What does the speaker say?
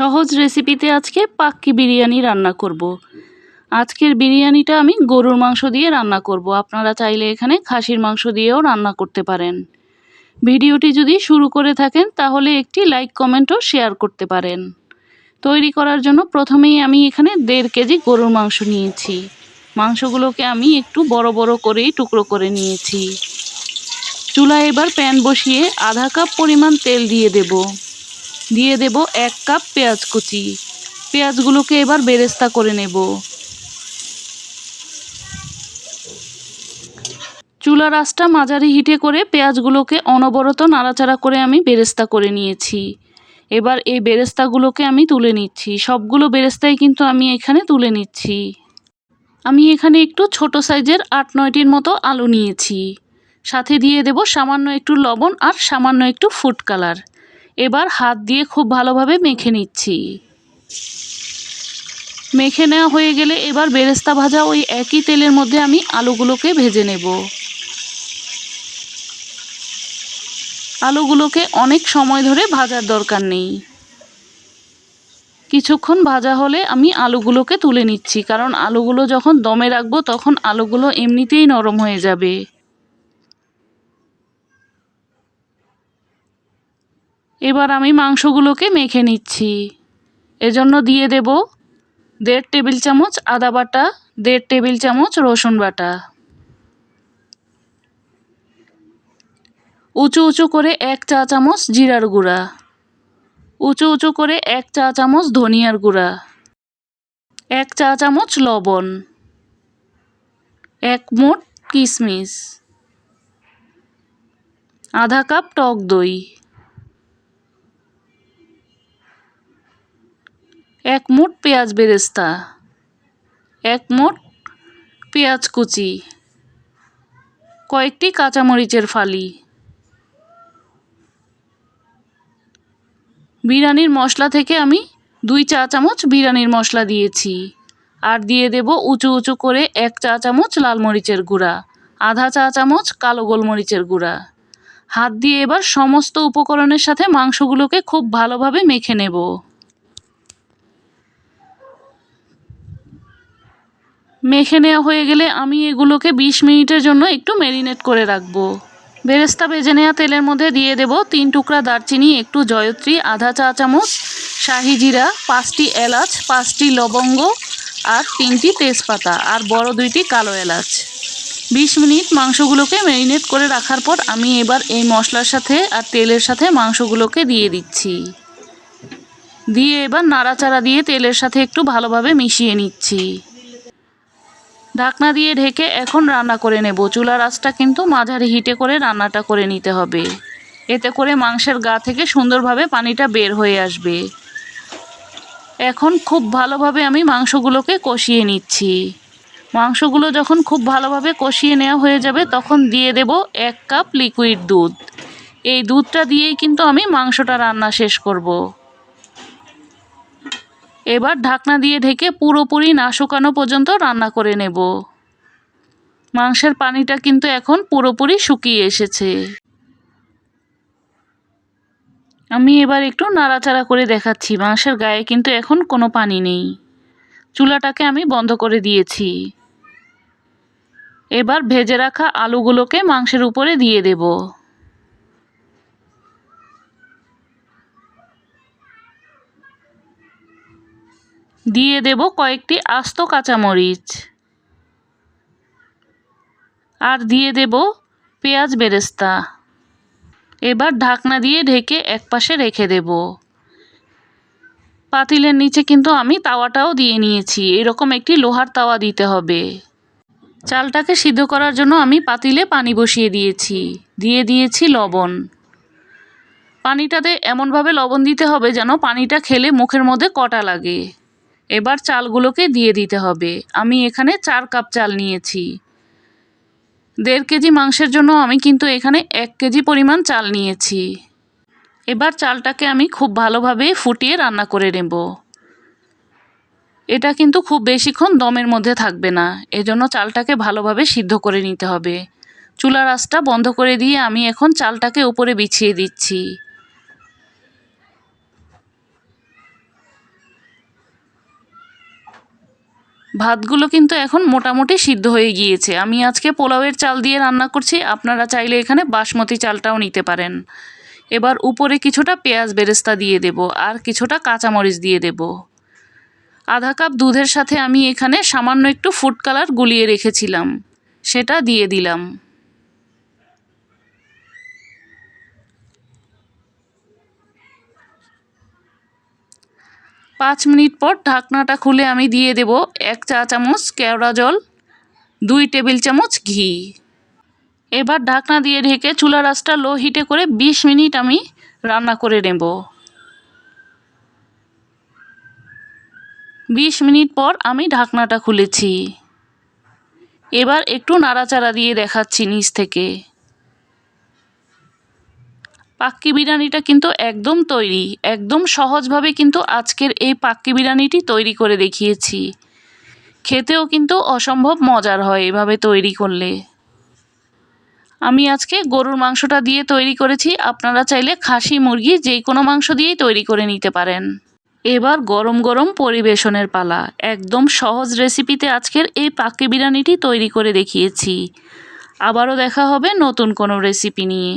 সহজ রেসিপিতে আজকে পাক্কি বিরিয়ানি রান্না করব। আজকের বিরিয়ানিটা আমি গরুর মাংস দিয়ে রান্না করব। আপনারা চাইলে এখানে খাসির মাংস দিয়েও রান্না করতে পারেন। ভিডিওটি যদি শুরু করে থাকেন, তাহলে একটি লাইক কমেন্টও শেয়ার করতে পারেন। তৈরি করার জন্য প্রথমেই আমি এখানে দেড় কেজি গরুর মাংস নিয়েছি। মাংসগুলোকে আমি একটু বড় বড় করেই টুকরো করে নিয়েছি। চুলায় এবার প্যান বসিয়ে আধা কাপ পরিমাণ তেল দিয়ে দেব। দিয়ে দেব এক কাপ পেঁয়াজ কুচি। পেঁয়াজগুলোকে এবার বেরেস্তা করে নেব। চুলার আঁচটা মাঝারি হিটে করে পেঁয়াজগুলোকে অনবরত নাড়াচাড়া করে আমি বেরেস্তা করে নিয়েছি। এবার এই বেরেস্তাগুলোকে আমি তুলে নিচ্ছি। সবগুলো বেরেস্তাই কিন্তু আমি এখানে তুলে নিচ্ছি। আমি এখানে একটু ছোট সাইজের আট নয়টির মতো আলু নিয়েছি। সাথে দিয়ে দেব সামান্য একটু লবণ আর সামান্য একটু ফুড কালার। এবার হাত দিয়ে খুব ভালোভাবে মেখে নিচ্ছি। মেখে নেওয়া হয়ে গেলে এবার বেরেস্তা ভাজা ওই একই তেলের মধ্যে আমি আলুগুলোকে ভেজে নেব। আলুগুলোকে অনেক সময় ধরে ভাজার দরকার নেই। কিছুক্ষণ ভাজা হলে আমি আলুগুলোকে তুলে নিচ্ছি, কারণ আলুগুলো যখন দমে রাখব তখন আলুগুলো এমনিতেই নরম হয়ে যাবে। এবার আমি মাংসগুলোকে মেখে নিচ্ছি। এজন্য দিয়ে দেব দেড় টেবিল চামচ আদা বাটা, দেড় টেবিল চামচ রসুন বাটা। উঁচু উঁচু করে এক চা চামচ জিরার গুঁড়া। উঁচু উঁচু করে এক চা চামচ ধনিয়ার গুঁড়া। এক চা চামচ লবণ। এক মুঠ কিশমিশ আধা কাপ টক দই। এক মুঠ পেঁয়াজ বেরেস্তা, এক মুঠ পেঁয়াজ কুচি, কয়েকটি কাঁচামরিচের ফালি, বিরিয়ানির মশলা থেকে আমি দুই চা চামচ বিরিয়ানির মশলা দিয়েছি। আর দিয়ে দেব উঁচু উঁচু করে এক চা চামচ লাল মরিচের গুঁড়া, আধা চা চামচ কালো গোলমরিচের গুঁড়া। হাত দিয়ে এবার সমস্ত উপকরণের সাথে মাংসগুলোকে খুব ভালোভাবে মেখে নেব। মেখে নেওয়া হয়ে গেলে আমি এগুলোকে বিশ মিনিটের জন্য একটু ম্যারিনেট করে রাখব। বেরেস্তা ভেজে নেওয়া তেলের মধ্যে দিয়ে দেব তিন টুকরা দারচিনি, একটু জয়ত্রী, আধা চা চামচ শাহি জিরা, পাঁচটি এলাচ, পাঁচটি লবঙ্গ আর তিনটি তেজপাতা আর বড় দুইটি কালো এলাচ। বিশ মিনিট মাংসগুলোকে ম্যারিনেট করে রাখার পর আমি এবার এই মশলার সাথে আর তেলের সাথে মাংসগুলোকে দিয়ে দিচ্ছি। দিয়ে এবার নাড়াচাড়া দিয়ে তেলের সাথে একটু ভালোভাবে মিশিয়ে নিচ্ছি। ঢাকনা দিয়ে ঢেকে এখন রান্না করে নেব। চুলার আঁচটা কিন্তু মাঝারি হিটে করে রান্নাটা করে নিতে হবে। এতে করে মাংসের গা থেকে সুন্দরভাবে পানিটা বের হয়ে আসবে। এখন খুব ভালোভাবে আমি মাংসগুলোকে কষিয়ে নিচ্ছি। মাংসগুলো যখন খুব ভালোভাবে কষিয়ে নেওয়া হয়ে যাবে, তখন দিয়ে দেব এক কাপ লিকুইড দুধ। এই দুধটা দিয়েই কিন্তু আমি মাংসটা রান্না শেষ করব। এবার ঢাকনা দিয়ে ঢেকে পুরোপুরি না শুকানো পর্যন্ত রান্না করে নেব। মাংসের পানিটা কিন্তু এখন পুরোপুরি শুকিয়ে এসেছে। আমি এবার একটু নাড়াচাড়া করে দেখাচ্ছি, মাংসের গায়ে কিন্তু এখন কোনো পানি নেই। চুলাটাকে আমি বন্ধ করে দিয়েছি। এবার ভেজে রাখা আলুগুলোকে মাংসের উপরে দিয়ে দেবো। দিয়ে দেব কয়েকটি আস্ত কাঁচামরিচ। আর দিয়ে দেব পেঁয়াজ বেরেস্তা। এবার ঢাকনা দিয়ে ঢেকে একপাশে রেখে দেব। পাতিলের নিচে কিন্তু আমি তাওয়াটাও দিয়ে নিয়েছি। এরকম একটি লোহার তাওয়া দিতে হবে। চালটাকে সিদ্ধ করার জন্য আমি পাতিলে পানি বসিয়ে দিয়েছি। দিয়ে দিয়েছি লবণ। পানিটাতে এমনভাবে লবণ দিতে হবে যেন পানিটা খেলে মুখের মধ্যে কটা লাগে। এবার চালগুলোকে দিয়ে দিতে হবে। আমি এখানে চার কাপ চাল নিয়েছি। দেড় কেজি মাংসের জন্য আমি কিন্তু এখানে এক কেজি পরিমাণ চাল নিয়েছি। এবার চালটাকে আমি খুব ভালোভাবে ফুটিয়ে রান্না করে নেব। এটা কিন্তু খুব বেশিক্ষণ দমের মধ্যে থাকবে না। এজন্য চালটাকে ভালোভাবে সিদ্ধ করে নিতে হবে। চুলার আঁচটা বন্ধ করে দিয়ে আমি এখন চালটাকে উপরে বিছিয়ে দিচ্ছি। ভাতগুলো কিন্তু এখন মোটামুটি সিদ্ধ হয়ে গিয়েছে। আমি আজকে পোলাওয়ের চাল দিয়ে রান্না করছি, আপনারা চাইলে এখানে বাসমতি চালটাও নিতে পারেন। এবার উপরে কিছুটা পেঁয়াজ বেরেস্তা দিয়ে দেব আর কিছুটা কাঁচামরিচ দিয়ে দেব। আধা কাপ দুধের সাথে আমি এখানে সামান্য একটু ফুড কালার গুলিয়ে রেখেছিলাম, সেটা দিয়ে দিলাম। পাঁচ মিনিট পর ঢাকনাটা খুলে আমি দিয়ে দেব এক চা চামচ কেওড়া জল, দুই টেবিল চামচ ঘি। এবার ঢাকনা দিয়ে ঢেকে চুলা রাসটা লো হিটে করে বিশ মিনিট আমি রান্না করে নেব। বিশ মিনিট পর আমি ঢাকনাটা খুলেছি। এবার একটু নাড়াচাড়া দিয়ে দেখাচ্ছি নিচ থেকে। পাক্কি বিরিয়ানিটা কিন্তু একদম তৈরি, একদম সহজভাবে কিন্তু আজকের এই পাক্কি বিরিয়ানিটি তৈরি করে দেখিয়েছি। খেতেও কিন্তু অসম্ভব মজার হয় এভাবে তৈরি করলে। আমি আজকে গরুর মাংসটা দিয়ে তৈরি করেছি, আপনারা চাইলে খাসি, মুরগি যে কোনো মাংস দিয়েই তৈরি করে নিতে পারেন। এবার গরম গরম পরিবেশনের পালা, একদম সহজ রেসিপিতে আজকের এই পাক্কি বিরিয়ানিটি তৈরি করে দেখিয়েছি। আবারও দেখা হবে নতুন কোনো রেসিপি নিয়ে।